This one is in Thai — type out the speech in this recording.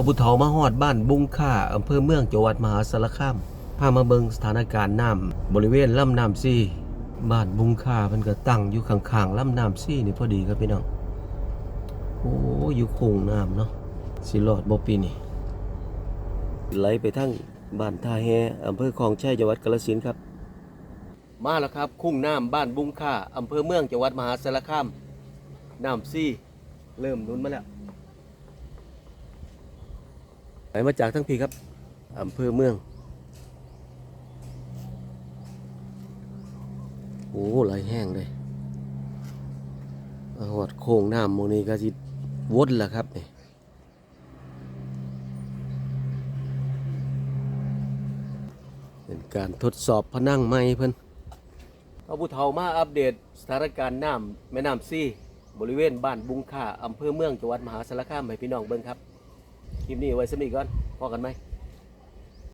พระพุทธเถามาฮอดบ้านบุงค่าอำเภอเมืองจังหวัดมหาสารคามพามาเบิงสถานการณ์น้ำบริเวณลำน้ำซี่บ้านบุงค่ามันก็ตั้งอยู่ข้างๆลำน้ำซี่นี่พอดีครับพี่น้องโอ้อยู่โคงน้ำเนาะสิรอดบ่ปีนี้ไหลไปทั้งบ้านท่าแฮอำเภอคลองชัยจังหวัดกาฬสินธุ์ครับ มาแล้วครับ คุ้งน้ำบ้านบุงค่าอำเภอเมืองจังหวัดมหาสารคามน้ำซี่ เริ่มนุนมาแล้ว ไปมาจากทั้งพีครับอำเภอเมืองโอ้ไหลแห้งเลยหอดโค้งน้ำหมงนี้ก็สิวดล้วครับนี่เป็นการทดสอบพนังไม้เพิ่นเอาผู้เฒ่ามาอัปเดตสถานการณ์น้ำแม่น้ำซี่ บริเวณบ้านบุงค่าอำเภอเมืองจังหวัดมหาสารคามให้พี่น้องเบิ่งครับ คลิปนี้ไว้สำนีก่อนพอกันไหม